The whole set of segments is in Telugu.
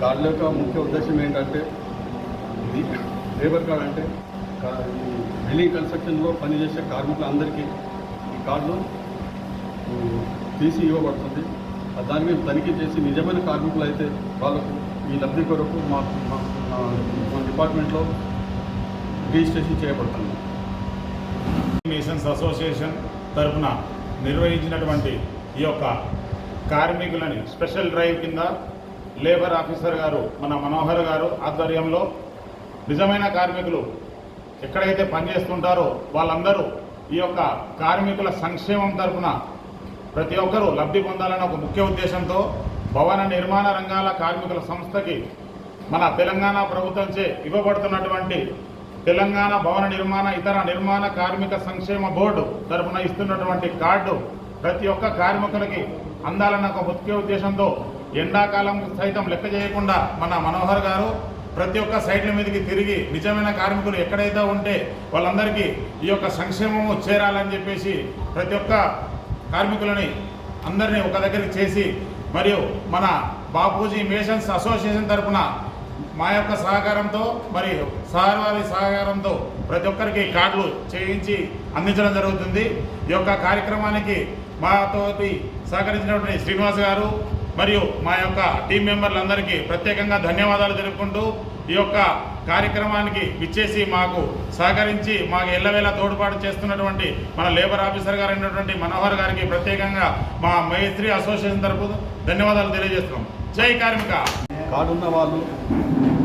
కార్డుల యొక్క ముఖ్య ఉద్దేశం ఏంటంటే ఇది లేబర్ కార్డ్ అంటే బిల్డింగ్ కన్స్ట్రక్షన్లో పనిచేసే కార్మికులందరికీ ఈ కార్డులు తీసి ఇవ్వబడుతుంది. దాని దాన్ని మేము తనిఖీ చేసి నిజమైన కార్మికులు అయితే వాళ్ళకు ఈ లబ్ధి కొరకు మా మా- డిపార్ట్మెంట్లో రిజిస్ట్రేషన్ చేయబడుతుంది. మిషన్స్ అసోసియేషన్ తరఫున నిర్వహించినటువంటి ఈ యొక్క కార్మికులని స్పెషల్ డ్రైవ్ కింద లేబర్ ఆఫీసర్ గారు మన మనోహర్ గారు ఆధ్వర్యంలో నిజమైన కార్మికులు ఎక్కడైతే పనిచేస్తుంటారో వాళ్ళందరూ ఈ యొక్క కార్మికుల సంక్షేమం తరఫున ప్రతి ఒక్కరూ లబ్ధి పొందాలన్న ఒక ముఖ్య ఉద్దేశంతో భవన నిర్మాణ రంగాల కార్మికుల సంస్థకి మన తెలంగాణ ప్రభుత్వంచే ఇవ్వబడుతున్నటువంటి తెలంగాణ భవన నిర్మాణ ఇతర నిర్మాణ కార్మిక సంక్షేమ బోర్డు తరఫున ఇస్తున్నటువంటి కార్డు ప్రతి ఒక్క కార్మికులకి అందాలన్న ఒక ముఖ్య ఉద్దేశంతో ఎండాకాలం సైతం లెక్క చేయకుండా మన మనోహర్ గారు ప్రతి ఒక్క సైట్ల మీదకి తిరిగి నిజమైన కార్మికులు ఎక్కడైతే ఉంటే వాళ్ళందరికీ ఈ యొక్క సంక్షేమము చేరాలని చెప్పేసి ప్రతి ఒక్క కార్మికులని అందరినీ ఒక దగ్గరికి చేసి మరియు మన బాపూజీ మేషన్స్ అసోసియేషన్ తరఫున మా యొక్క సహకారంతో మరియు సార్ వారి సహకారంతో ప్రతి ఒక్కరికి కార్డులు చేయించి అందించడం జరుగుతుంది. ఈ యొక్క కార్యక్రమానికి మాతో సహకరించినటువంటి శ్రీనివాస్ గారు మరియు మా యొక్క టీం మెంబర్లందరికీ ప్రత్యేకంగా ధన్యవాదాలు తెలుపుకుంటూ ఈ యొక్క కార్యక్రమానికి విచ్చేసి మాకు సహకరించి మాకు ఎల్లవేళ తోడ్పాటు చేస్తున్నటువంటి మన లేబర్ ఆఫీసర్ గారు అయినటువంటి మనోహర్ గారికి ప్రత్యేకంగా మా మైత్రి అసోసియేషన్ తరపు ధన్యవాదాలు తెలియజేస్తున్నాం. జై కార్మిక. కార్డు ఉన్న వాళ్ళు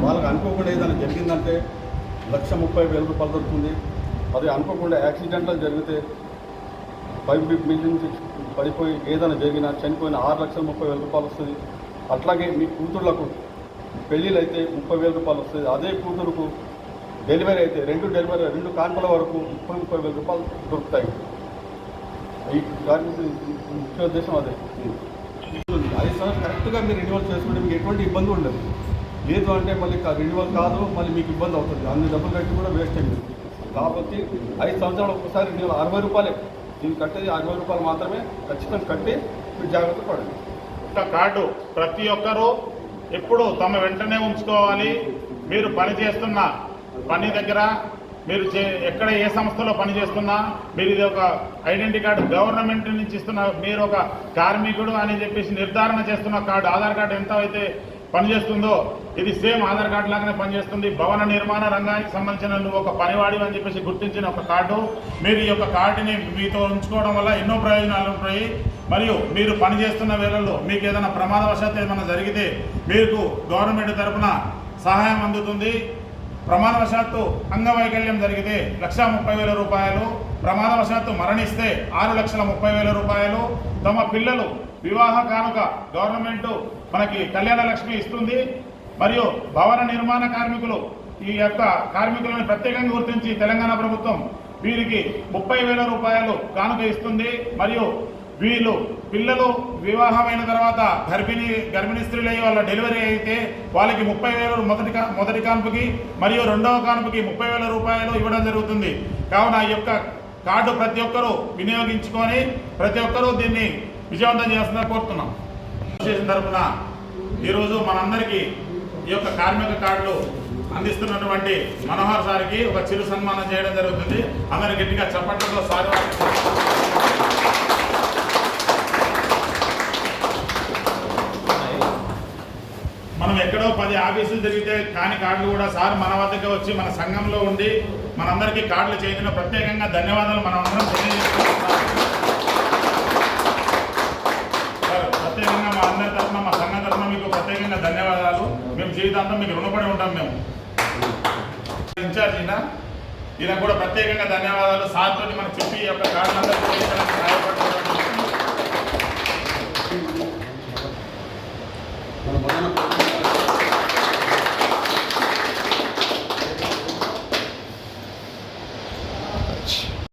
వాళ్ళకి అనుకోకుండా ఏదైనా జరిగిందంటే లక్ష ముప్పై వేల రూపాయలు దొరుకుతుంది. అది అనుకోకుండా యాక్సిడెంట్లు జరిగితే పైప్ బిల్ నుంచి పడిపోయి ఏదైనా జరిగినా చనిపోయిన ఆరు లక్షల ముప్పై వేల రూపాయలు వస్తుంది. అట్లాగే మీ కూతుర్లకు పెళ్ళిళ్ళు అయితే ముప్పై వేల రూపాయలు వస్తుంది. అదే కూతురుకు డెలివరీ అయితే రెండు డెలివరీ రెండు కాన్పుల వరకు ముప్పై ముప్పై వేల రూపాయలు దొరుకుతాయి. ఈ ముఖ్య ఉద్దేశం అదే. ఐదు సంవత్సరాలు కరెక్ట్గా మీరు రెన్యువల్ చేసుకుంటే మీకు ఎటువంటి ఇబ్బంది ఉండదు. లేదు అంటే మళ్ళీ రెన్యువల్ కాదు మళ్ళీ మీకు ఇబ్బంది అవుతుంది. అన్ని డబ్బులు కట్టి కూడా వేస్ట్ అయింది. కాబట్టి ఐదు సంవత్సరాలు ఒక్కసారి రెన్యువల్ అరవై రూపాయలే. దీన్ని కట్టేది అరవై రూపాయలు మాత్రమే ఖచ్చితంగా కట్టి మీరు జాగ్రత్త పడండి. యొక్క కార్డు ప్రతి ఒక్కరూ ఎప్పుడు తమ వెంటనే ఉంచుకోవాలి. మీరు పని చేస్తున్న పని దగ్గర మీరు చే ఎక్కడ ఏ సంస్థలో పని చేస్తున్నా మీరు ఇది ఒక ఐడెంటిటీ కార్డు గవర్నమెంట్ నుంచి ఇస్తున్న మీరు ఒక కార్మికుడు అని చెప్పేసి నిర్ధారణ చేస్తున్న కార్డు ఆధార్ కార్డు ఎంత అయితే పనిచేస్తుందో? ఇది సేమ్ ఆధార్ కార్డు లాగానే పనిచేస్తుంది. భవన నిర్మాణ రంగానికి సంబంధించిన నువ్వు ఒక పనివాడి అని చెప్పేసి గుర్తించిన ఒక కార్డు. మీరు ఈ యొక్క కార్డుని మీతో ఉంచుకోవడం వల్ల ఎన్నో ప్రయోజనాలు ఉంటాయి. మరియు మీరు పనిచేస్తున్న వేళల్లో మీకు ఏదైనా ప్రమాదవశాత్తు ఏమైనా జరిగితే మీకు గవర్నమెంట్ తరపున సహాయం అందుతుంది. ప్రమాదవశాత్తు అంగవైకల్యం జరిగితే లక్ష ముప్పై వేల రూపాయలు. ప్రమాదవశాత్తు మరణిస్తే ఆరు లక్షల ముప్పై వేల రూపాయలు. తమ పిల్లలు వివాహ కానుక గవర్నమెంట్ మనకి కళ్యాణ లక్ష్మి ఇస్తుంది. మరియు భవన నిర్మాణ కార్మికులు ఈ యొక్క కార్మికులను ప్రత్యేకంగా గుర్తించి తెలంగాణ ప్రభుత్వం వీరికి ముప్పై వేల రూపాయలు కానుక ఇస్తుంది. మరియు వీళ్ళు పిల్లలు వివాహమైన తర్వాత గర్భిణీ గర్భిణీ స్త్రీలు అయ్యి వాళ్ళ డెలివరీ అయితే వాళ్ళకి ముప్పై వేలు మొదటి మొదటి కాన్పుకి మరియు రెండవ కాన్పుకి ముప్పై వేల రూపాయలు ఇవ్వడం జరుగుతుంది. కావున ఈ యొక్క కార్డు ప్రతి ఒక్కరూ వినియోగించుకొని ప్రతి ఒక్కరూ దీన్ని విజయవంతం చేస్తుందని కోరుతున్నాం. అసోసియేషన్ తరఫున ఈరోజు మనందరికీ ఈ యొక్క కార్మిక కార్డులు అందిస్తున్నటువంటి మనోహర్ సార్కి ఒక చిరు సన్మానం చేయడం జరుగుతుంది. అందరి గట్టిగా చప్పట్లతో సార్. మనం ఎక్కడో పది ఆఫీసులు తిరిగితే కాని కార్డులు కూడా సార్ మన వద్దకు వచ్చి మన సంఘంలో ఉండి మనందరికీ కార్డులు చేయించిన ప్రత్యేకంగా ధన్యవాదాలు. మనం అందరం తెలియజేస్తున్నాం సార్ ప్రత్యేకంగా మా అందరి తరఫున మా సంఘం తరఫున మీకు ప్రత్యేకంగా ధన్యవాదాలు మేము జీవితాంతం మీకు రుణపడి ఉంటాం మేము. ఇన్ఛార్జ్ ఈయన. ఈయన కూడా ప్రత్యేకంగా ధన్యవాదాలు. సార్ మనకు చెప్పి యొక్క కార్డులందరూ సహాయపడుతున్నారు